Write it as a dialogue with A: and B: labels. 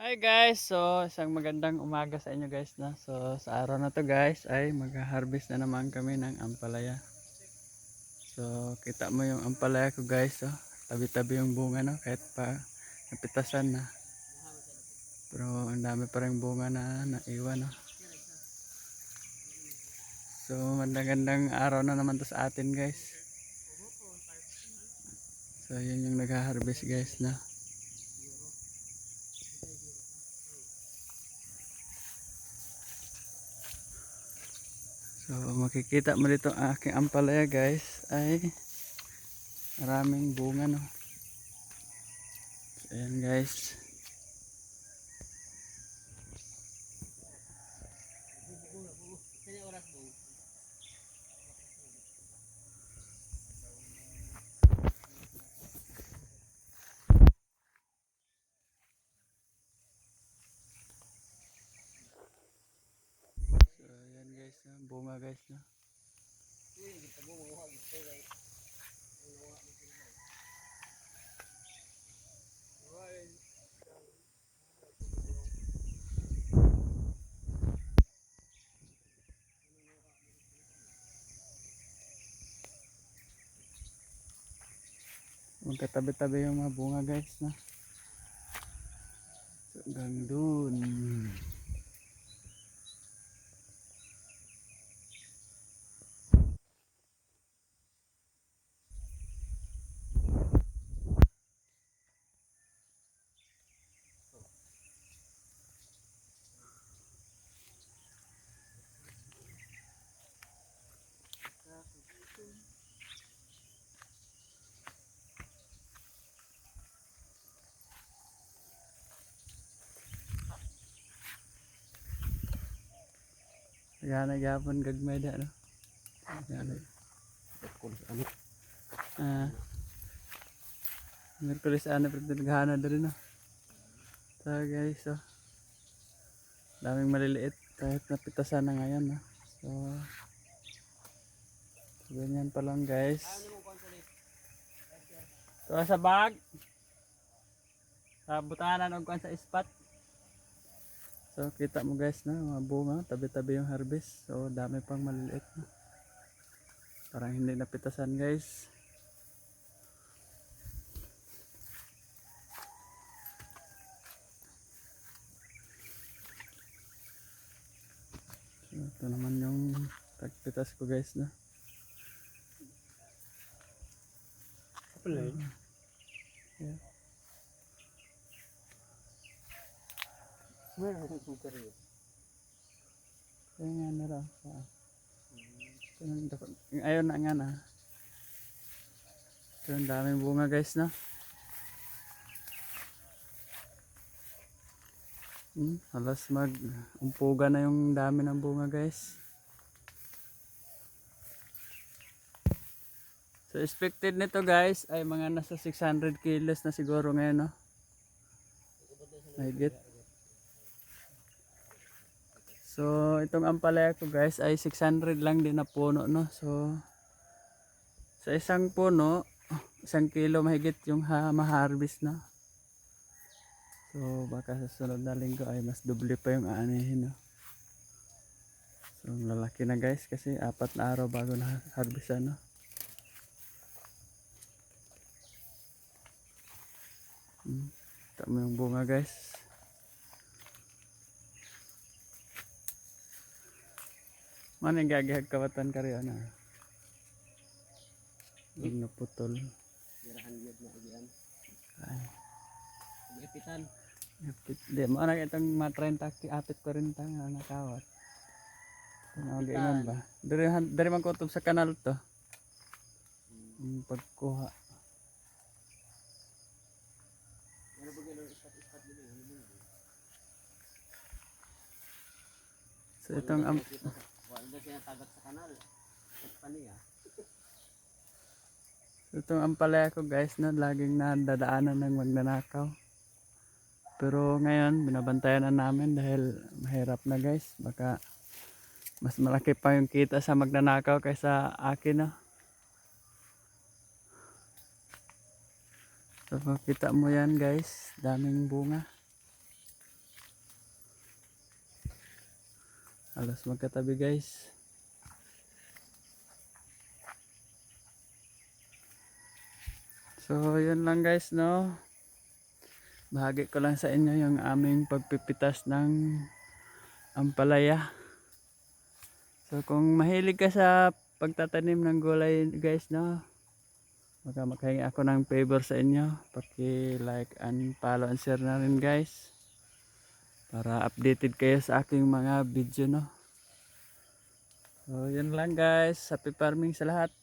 A: Hi guys, so isang magandang umaga sa inyo guys na. So sa araw na to guys ay mag-harvest na naman kami ng ampalaya. So kita mo yung ampalaya ko guys, oh. Tabi-tabi yung bunga no kahit pa napitasan na. Pero ang dami pa rin bunga na naiwan no. So magandang araw na naman to sa atin guys. So yun yung nag-harvest guys na. So makikita mo dito ang aking ampalaya guys ay maraming bunga no. So, ayan guys. So ayan guys, bunga guys no. Magkatabi-tabi yung mga bunga guys na. So, hanggang dun. Kaya nagyapon gagmay da no. Kaya
B: Ano?
A: Ah. Merkulis ano pero naghana din no. So guys, so daming maliliit kahit napitasan na ngayon no. So so ganyan pa lang guys. So sa bag sa butanan kuan sa spot. So kita mo guys na mga bunga, tabi-tabi yung harvest. So dami pang maliliit na. Parang hindi napitasan guys. So, ito naman yung tagpitas ko guys na.
B: Yun.
A: Yeah.
B: Meron akong sugar yun.
A: Kaya nga na Ayaw na nga na. Ito yung daming bunga guys na. Hmm, halos mag umpuga na yung dami ng bunga guys. So expected nito guys ay mga nasa 600 kilos na siguro ngayon no. Mahigit. So, itong ampalaya ko guys ay 600 lang din na puno, no? So, sa isang puno, isang kilo mahigit yung ha ma-harvest na. So, baka sa sunod na linggo ay mas doble pa yung aanihin, no? So, lalaki na guys kasi apat na araw bago na harvest no? Hmm. Tama yung bunga guys. Mana yung gagihag kawatan ka rin, ano? Yung naputol.
B: Girahan yun na iyan.
A: Ay,
B: Ipitan.
A: napit. Di, mo na itong matrain takti, apit ko rin tang ano, nakawat. Tinawag ingon ba? Dari, han- dari man ko sa kanal to. Yung pagkuha.
B: Ano ba gano'n ispat-ispat din yun?
A: So itong am
B: Tagat sa kanal. At paniya.
A: Itong ampalaya ko guys na laging nadadaanan ng magnanakaw. Pero ngayon binabantayan na namin dahil mahirap na guys. Baka mas malaki pa yung kita sa magnanakaw kaysa akin na. So makita mo yan guys, daming bunga. Alas magkatabi guys. So, yun lang guys, no? Bahagi ko lang sa inyo yung aming pagpipitas ng ampalaya. So, kung mahilig ka sa pagtatanim ng gulay guys, no? Baka makahingi ako ng favor sa inyo. Paki-like and follow and share na rin guys. Para updated kayo sa aking mga video, no? So, yun lang guys. Happy farming sa lahat.